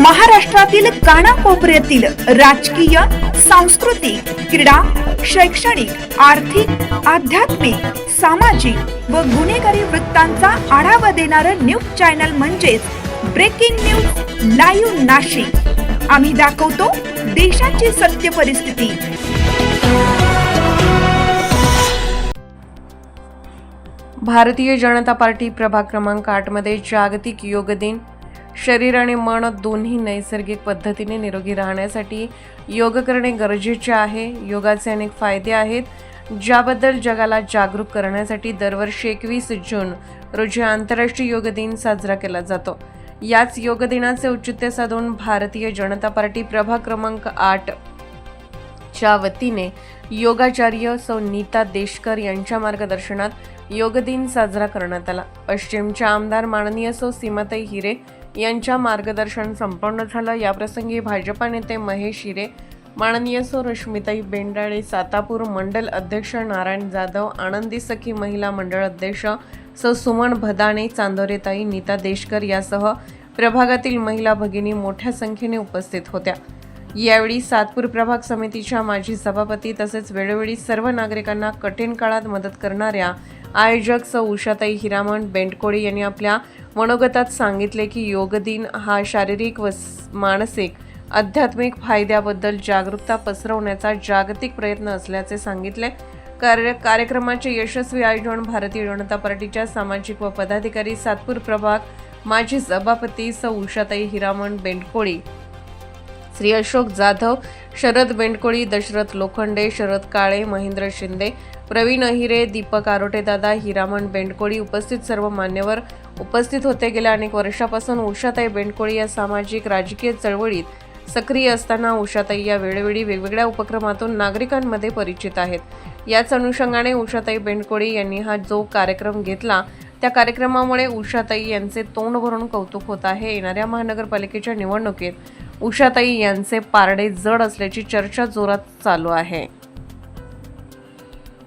महाराष्ट्रातील कानाकोपऱ्यातील राजकीय सांस्कृतिक क्रीडा शैक्षणिक आर्थिक आध्यात्मिक सामाजिक व गुन्हेगारी वृत्तांचा आढावा देणारं न्यूज चॅनल म्हणजेच ब्रेकिंग न्यूज लाईव्ह नाशिक. आम्ही दाखवतो देशाची सत्य परिस्थिती. भारतीय जनता पार्टी प्रभाग क्रमांक आठमध्ये जागतिक योग दिन. शरीर आणि मन दोन्ही नैसर्गिक पद्धतीने निरोगी राहण्यासाठी योग करणे गरजेचे आहे. योगाचे अनेक फायदे आहेत. ज्याबद्दल जगाला जागरूक करण्यासाठी दरवर्षी एकवीस जून रोजी आंतरराष्ट्रीय योग दिन साजरा केला जातो. याच योग दिनाचे औचित्य साधून भारतीय जनता पार्टी प्रभाग क्रमांक आठ च्या वतीने योगाचार्य सौ नीता देशकर यांच्या मार्गदर्शनात योग दिन साजरा करण्यात आला. पश्चिमच्या आमदार माननीय सौ सीमाताई हिरे यांच्या मार्गदर्शन संपन्न झालं. याप्रसंगी भाजपा नेते महेश हिरे माननीय सौ रश्मिताई बेंडाळे सातापूर मंडल अध्यक्ष नारायण जाधव आनंदी सखी महिला मंडळ अध्यक्ष सौ सुमन भदाणे चांदोरेताई नीता देशकर यासह प्रभागातील महिला भगिनी मोठ्या संख्येने उपस्थित होत्या. यावेळी सातपूर प्रभाग समितीच्या माजी सभापती तसेच वेळोवेळी सर्व नागरिकांना कठीण काळात मदत करणाऱ्या आयोजक सौ उषाताई हिरामण बेंडकोळी यांनी आपल्या मनोगतात सांगितले की योग दिन हा शारीरिक व मानसिक आध्यात्मिक फायद्याबद्दल जागरूकता पसरवण्याचा जागतिक प्रयत्न असल्याचे सांगितले. कार्य कार्यक्रमाचे यशस्वी आयोजन भारतीय जनता पार्टीच्या सामाजिक व पदाधिकारी सातपूर प्रभाग माजी सभापती सौ उषाताई हिरामण बेंडकोळी श्री अशोक जाधव शरद बेंडकोळी दशरथ लोखंडे शरद काळे महेंद्र शिंदे प्रवीण अहिरे दीपक आरोटेदादा हिरामण बेंडकोळी उपस्थित सर्व मान्यवर उपस्थित होते. गेल्या अनेक वर्षापासून उषाताई बेंडकोळी या सामाजिक राजकीय चळवळीत सक्रिय असताना उषाताई या वेळोवेळी वेगवेगळ्या उपक्रमातून नागरिकांमध्ये परिचित आहेत. याच अनुषंगाने उषाताई बेंडकोळी यांनी हा जो कार्यक्रम घेतला त्या कार्यक्रमामुळे उषाताई यांचे तोंड भरून कौतुक होत आहे. येणाऱ्या महानगरपालिकेच्या निवडणुकीत उषाताई यांचे पारडे जड असल्याची चर्चा जोरात चालू आहे.